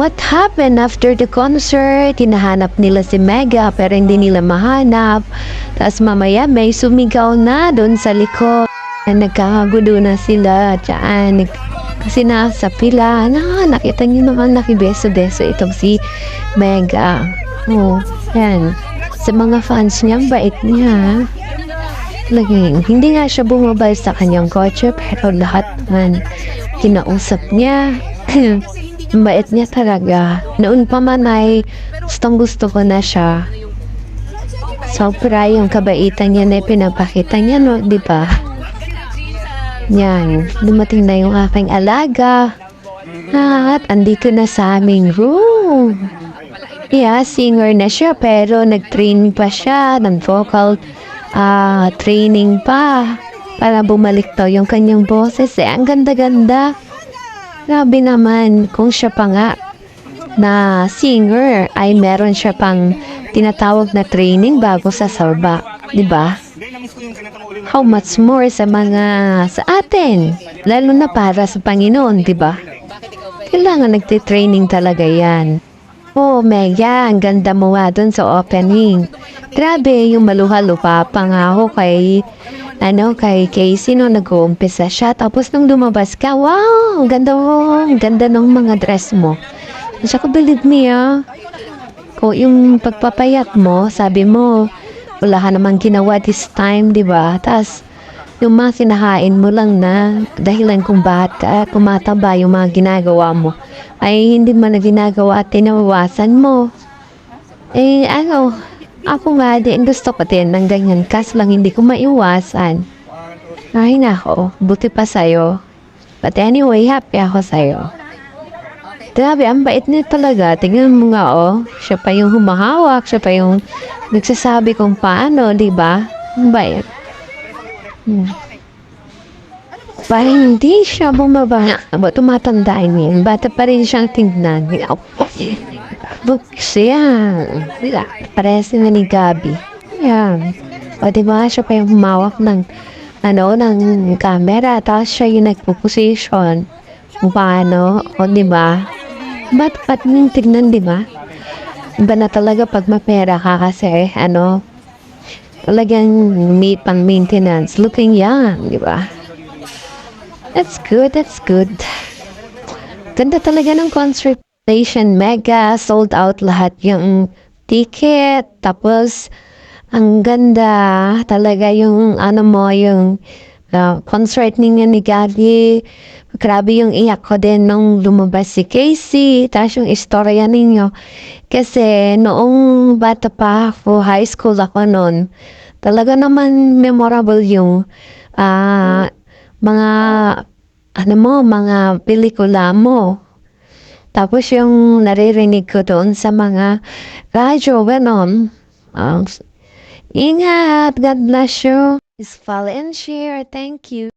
What happened after the concert? Hinahanap nila si Mega pero hindi nila mahanap. Tapos mamaya may sumigaw na doon sa likod. Nagkakagulo na sila. Nag- kasi nasa pila. Na, nakita niyo naman nakibeso-beso itong si Mega. Oh, yan. Sa mga fans niya, bait niya. Laging, hindi nga siya bumabay sa kanyang kotse pero lahat man kinausap niya. Ang bait niya talaga. Noon pa man ay gustong gusto ko na siya. Sobra yung kabaitan niya na pinapakita niya, no? Di ba? Yan. Dumating na yung aking alaga. At andito na sa aming room. Yeah, singer na siya pero nag-train pa siya ng vocal ah training pa para bumalik to yung kanyang boses. Eh, ang ganda-ganda. Grabe naman kung siya pa nga na singer ay meron siya pang tinatawag na training bago sa sarba. Di ba? How much more sa mga sa atin, lalo na para sa Panginoon, di ba? Kailangan nagtitraining talaga yan. Oh, Mega, ang ganda mo nga dun sa opening. Grabe, yung maluha-lupa pa nga ako kay, ano, kay Casey nung nag-uumpisa siya. Tapos nung lumabas ka, wow, ganda mo, ang ganda ng mga dress mo. Saka believe me, ah, kung yung pagpapayat mo, sabi mo, wala ka namang ginawa this time, di ba? Tapos, yung mga kinahain mo lang na dahilan kung bakit ka kumataba yung mga ginagawa mo ay hindi mo na ginagawa at tinawasan mo. Eh, ano, ako nga din gusto ko din ng ganyan kas lang hindi ko maiwasan. Ay nako, buti pa sa'yo. But anyway, happy ako sa'yo. Grabe, ang bait niya talaga. Tingnan mo nga, oh. Siya pa yung humahawak. Siya pa yung nagsasabi kung paano, di ba? Ang bait. Hmm. Parang hindi siya bumaba. Aba, tumatandaan niya. Bata pa rin siyang tingnan. Books yan. Diba? Parehas na ni Gabi. Yan. O diba, siya pa yung humawak ng ano, ng camera. Tapos siya yung nagpo-position. Paano. O diba? Ba't, ba't yung tignan, diba? Iba na talaga pag mapera ka kasi, ano, talagang meet pang maintenance. Looking young, di ba? That's good, that's good. Ganda talaga ng concert station. Mega, sold out lahat yung ticket. Tapos, ang ganda talaga yung ano mo, yung uh, concert niya ni Gabi. Grabe yung iyak ko din nung lumabas si Casey. Tapos yung istorya ninyo. Kasi noong bata pa ako, high school ako noon, talaga naman memorable yung ah mga ano mo, mga pelikula mo. Tapos yung naririnig ko doon sa mga radyo, ganon. Ang ingat, God bless you. Please follow and share. Thank you.